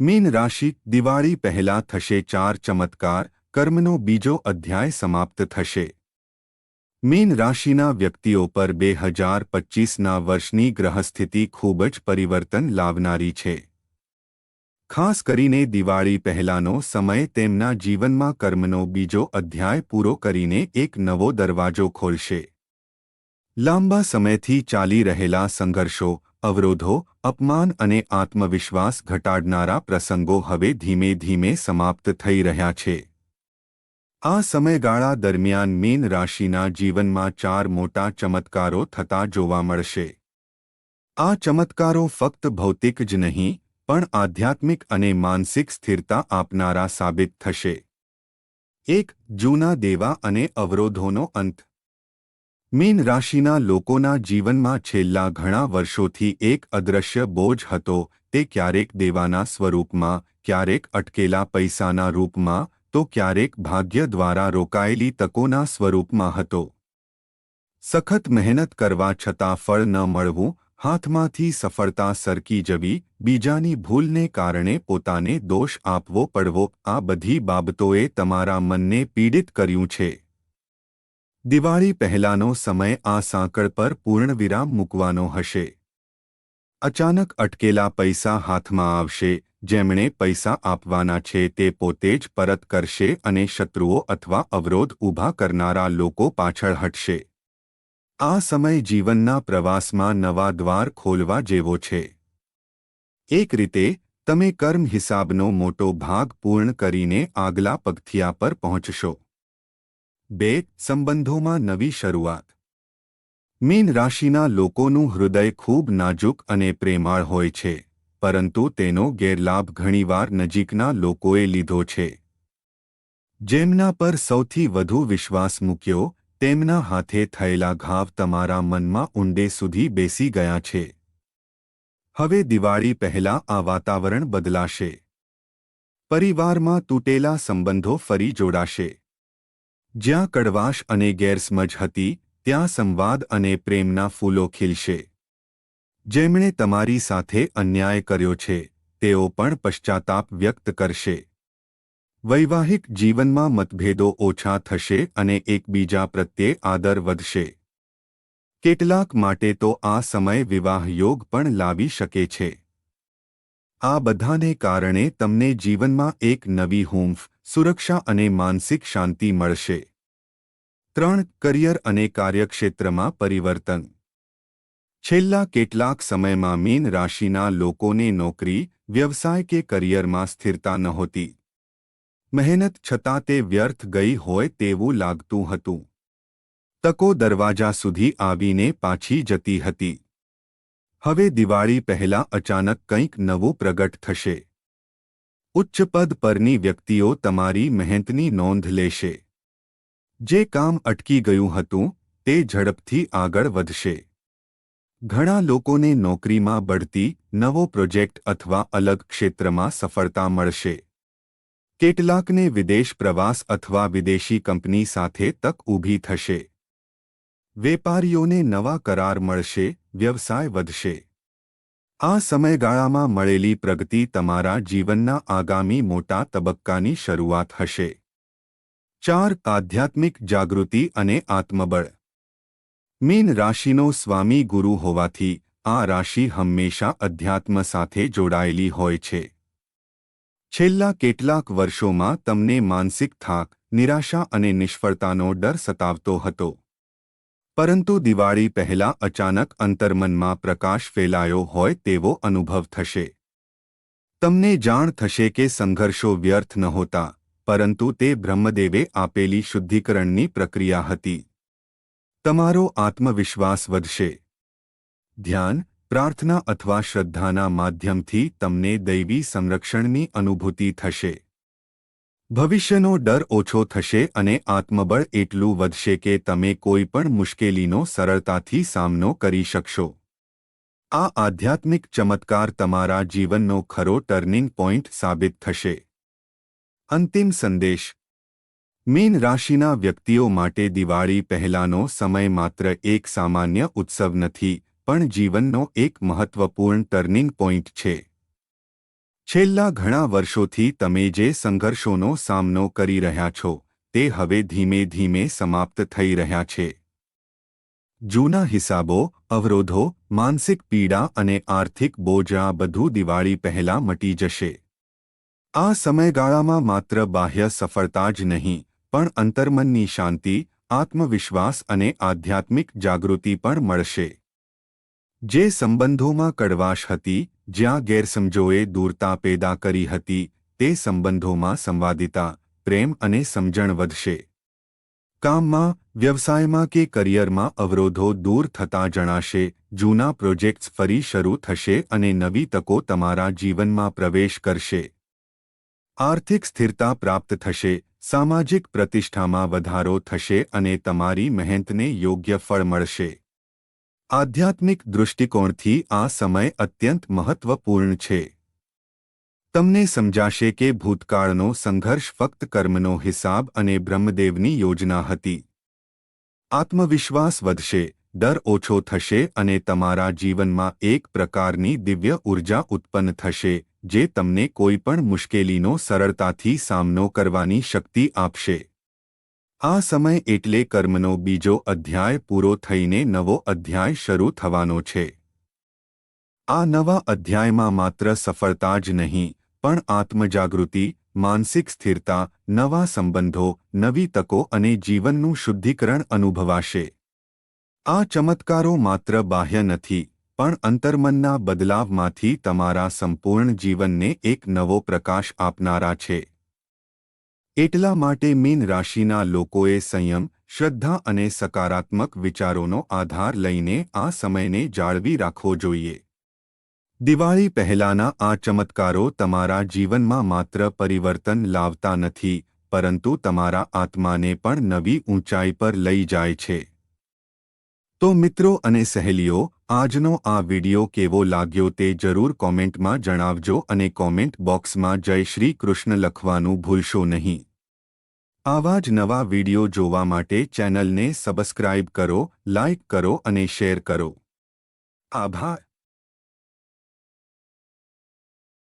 Mean રાશિ દિવાળી પહેલા થશે ચાર ચમત્કાર, કર્મનો બીજો અધ્યાય સમાપ્ત થશે. મીન રાશિના વ્યક્તિઓ પર બે હજાર પચીસના વર્ષની ગ્રહસ્થિતિ ખૂબ જ પરિવર્તન લાવનારી છે. ખાસ કરીને દિવાળી પહેલાનો સમય તેમના જીવનમાં કર્મનો બીજો અધ્યાય પૂરો કરીને એક નવો દરવાજો ખોલશે. લાંબા સમયથી ચાલી રહેલા સંઘર્ષો અવરોધો, અપમાન અને આત્મવિશ્વાસ ઘટાડનારા પ્રસંગો હવે ધીમે ધીમે સમાપ્ત થઈ રહ્યા છે. આ સમયગાળા દરમિયાન મીન રાશિના જીવનમાં ચાર મોટા ચમત્કારો થતા જોવા મળશે. આ ચમત્કારો ફક્ત ભૌતિક જ નહીં, પણ આધ્યાત્મિક અને માનસિક સ્થિરતા આપનારા સાબિત થશે. એક, જૂના દેવા અને અવરોધોનો અંત. મીન રાશિના લોકોના જીવનમાં છેલ્લા ઘણા વર્ષોથી એક અદૃશ્ય બોજ હતો, તે ક્યારેક દેવાના સ્વરૂપમાં, ક્યારેક અટકેલા પૈસાના રૂપમાં, તો ક્યારેક ભાગ્ય દ્વારા રોકાયેલી તકોના સ્વરૂપમાં હતો. સખત મહેનત કરવા છતાં ફળ ન મળવું, હાથમાંથી સફળતા સરકી જવી, બીજાની ભૂલને કારણે પોતાને દોષ આપવો પડવો, આ બધી બાબતોએ તમારા મનને પીડિત કર્યું છે. દિવાળી પહેલાનો સમય આ સાંકળ પર પૂર્ણવિરામ મૂકવાનો હશે. અચાનક અટકેલા પૈસા હાથમાં આવશે, જેમણે પૈસા આપવાના છે તે પોતે જ પરત કરશે અને શત્રુઓ અથવા અવરોધ ઊભા કરનારા લોકો પાછળ હટશે. આ સમય જીવનના પ્રવાસમાં નવા દ્વાર ખોલવા જેવો છે. એક રીતે, તમે કર્મ હિસાબનો મોટો ભાગ પૂર્ણ કરીને આગલા પગથિયા પર પહોંચશો. બે, સંબંધોમાં નવી શરૂઆત. મીન રાશિના લોકોનું હૃદય ખૂબ નાજુક અને પ્રેમાળ હોય છે, પરંતુ તેનો ગેરલાભ ઘણીવાર નજીકના લોકોએ લીધો છે. જેમના પર સૌથી વધુ વિશ્વાસ મૂક્યો, તેમના હાથે થયેલા ઘાવ તમારા મનમાં ઊંડે સુધી બેસી ગયા છે. હવે દિવાળી પહેલા આ વાતાવરણ બદલાશે. પરિવારમાં તૂટેલા સંબંધો ફરી જોડાશે. જ્યાં કડવાશ અને ગેરસમજ હતી, ત્યાં સંવાદ અને પ્રેમના ફૂલો ખીલશે. જેમણે તમારી સાથે અન્યાય કર્યો છે, તેઓ પણ પશ્ચાતાપ વ્યક્ત કરશે. વૈવાહિક જીવનમાં મતભેદો ઓછા થશે અને એકબીજા પ્રત્યે આદર વધશે. કેટલાક માટે તો આ સમય વિવાહ યોગ પણ લાવી શકે છે. આ બધાને કારણે તમને જીવનમાં એક નવી હૂંફ, સુરક્ષા અને માનસિક શાંતિ મળશે. ત્રણ, કરિયર અને કાર્યક્ષેત્રમાં પરિવર્તન. છેલ્લા કેટલાક સમયમાં મીન રાશિના લોકોને નોકરી, વ્યવસાય કે કરિયરમાં સ્થિરતા નહોતી. મહેનત છતાં તે વ્યર્થ ગઈ હોય તેવું લાગતું હતું. તકો દરવાજા સુધી આવીને પાછી જતી હતી. હવે દિવાળી પહેલા અચાનક કંઈક નવું પ્રગટ થશે. ઉચ્ચ પદ પરની વ્યક્તિઓ તમારી મહેનતની નોંધ લેશે. જે કામ અટકી ગયું હતું, તે ઝડપથી આગળ વધશે. ઘણા લોકોને નોકરીમાં બઢતી, નવો પ્રોજેક્ટ અથવા અલગ ક્ષેત્રમાં સફળતા મળશે. કેટલાકને વિદેશ પ્રવાસ અથવા વિદેશી કંપની સાથે તક ઊભી થશે. વેપારીઓને નવા કરાર મળશે, વ્યવસાય વધશે. આ સમયગાળામાં મળેલી પ્રગતિ તમારા જીવનના આગામી મોટા તબક્કાની શરૂઆત હશે. ચાર, આધ્યાત્મિક જાગૃતિ અને આત્મબળ. મીન રાશિનો સ્વામી ગુરુ હોવાથી, આ રાશિ હંમેશા અધ્યાત્મ સાથે જોડાયેલી હોય છે. છેલ્લા કેટલાક વર્ષોમાં તમને માનસિક થાક, નિરાશા અને નિષ્ફળતાનો ડર સતાવતો હતો. પરંતુ દિવાળી પહેલા અચાનક અંતર્મનમાં પ્રકાશ ફેલાયો હોય તેવો અનુભવ થશે. તમને જાણ થશે કે સંઘર્ષો વ્યર્થ નહોતા, પરંતુ તે બ્રહ્મદેવે આપેલી શુદ્ધિકરણની પ્રક્રિયા હતી. તમારો આત્મવિશ્વાસ વધશે. ધ્યાન, પ્રાર્થના અથવા શ્રદ્ધાના માધ્યમથી તમને દૈવી સંરક્ષણની અનુભૂતિ થશે. ભવિષ્યનો ડર ઓછો થશે અને આત્મબળ એટલું વધશે કે તમે કોઈ પણ મુશ્કેલીનો સરળતાથી સામનો કરી શકશો. આ આધ્યાત્મિક ચમત્કાર તમારા જીવનનો ખરો ટર્નિંગ પોઇન્ટ સાબિત થશે. અંતિમ સંદેશ. મીન રાશિના વ્યક્તિઓ માટે દિવાળી પહેલાનો સમય માત્ર એક સામાન્ય ઉત્સવ નથી, પણ જીવનનો એક મહત્વપૂર્ણ ટર્નિંગ પોઇન્ટ છે. છેલ્લા ઘણા વર્ષોથી તમે જે સંઘર્ષોનો સામનો કરી રહ્યા છો, તે હવે ધીમે ધીમે સમાપ્ત થઈ રહ્યા છે. જૂના હિસાબો, અવરોધો, માનસિક પીડા અને આર્થિક બોજ આ બધું દિવાળી પહેલા મટી જશે. આ સમયગાળામાં માત્ર બાહ્ય સફળતા જ નહીં, પણ અંતર્મનની શાંતિ, આત્મવિશ્વાસ અને આધ્યાત્મિક જાગૃતિ પણ મળશે. જે સંબંધોમાં કડવાશ હતી જ્યાં ગેરસમજોએ દૂરતા પેદા કરી હતી, તે સંબંધોમાં સંવાદિતા, પ્રેમ અને સમજણ વધશે. કામમાં, વ્યવસાયમાં કે કરિયરમાં અવરોધો દૂર થતા જણાશે, જૂના પ્રોજેક્ટ્સ ફરી શરૂ થશે અને નવી તકો તમારા જીવનમાં પ્રવેશ કરશે. આર્થિક સ્થિરતા પ્રાપ્ત થશે, સામાજિક પ્રતિષ્ઠામાં વધારો થશે અને તમારી મહેનતને યોગ્ય ફળ મળશે. આધ્યાત્મિક દૃષ્ટિકોણથી આ સમય અત્યંત મહત્વપૂર્ણ છે. તમને સમજાશે કે ભૂતકાળનો સંઘર્ષ ફક્ત કર્મનો હિસાબ અને બ્રહ્મદેવની યોજના હતી. આત્મવિશ્વાસ વધશે, ડર ઓછો થશે અને તમારા જીવનમાં એક પ્રકારની દિવ્ય ઊર્જા ઉત્પન્ન થશે, જે તમને કોઈપણ મુશ્કેલીનો સરળતાથી સામનો કરવાની શક્તિ આપશે. આ સમય એટલે કર્મનો બીજો અધ્યાય પૂરો થઈને નવો અધ્યાય શરૂ થવાનો છે. આ નવા અધ્યાયમાં માત્ર સફળતા જ નહીં, પણ આત્મજાગૃતિ, માનસિક સ્થિરતા, નવા સંબંધો, નવી તકો અને જીવનનું શુદ્ધિકરણ અનુભવાશે. આ ચમત્કારો માત્ર બાહ્ય નથી, પણ અંતર્મનના બદલાવમાંથી તમારા સંપૂર્ણ જીવનને એક નવો પ્રકાશ આપનારા છે. એટલા માટે મીન રાશિના લોકોએ સંયમ, શ્રદ્ધા અને સકારાત્મક વિચારોનો આધાર લઈને આ સમયને જાળવી રાખવો જોઈએ. દિવાળી પહેલાના આ ચમત્કારો તમારા જીવનમાં માત્ર પરિવર્તન લાવતા નથી, પરંતુ તમારા આત્માને પણ નવી ઊંચાઈ પર લઈ જાય છે. તો મિત્રો અને સહેલીઓ, આજનો આ વિડિયો કેવો લાગ્યો તે જરૂર કોમેન્ટમાં જણાવજો અને કોમેન્ટ બોક્સમાં જય શ્રી કૃષ્ણ લખવાનું ભૂલશો નહીં. આવા જ નવા વિડિયો જોવા માટે ચેનલને સબસ્ક્રાઇબ કરો, લાઇક કરો અને શેર કરો. આભાર.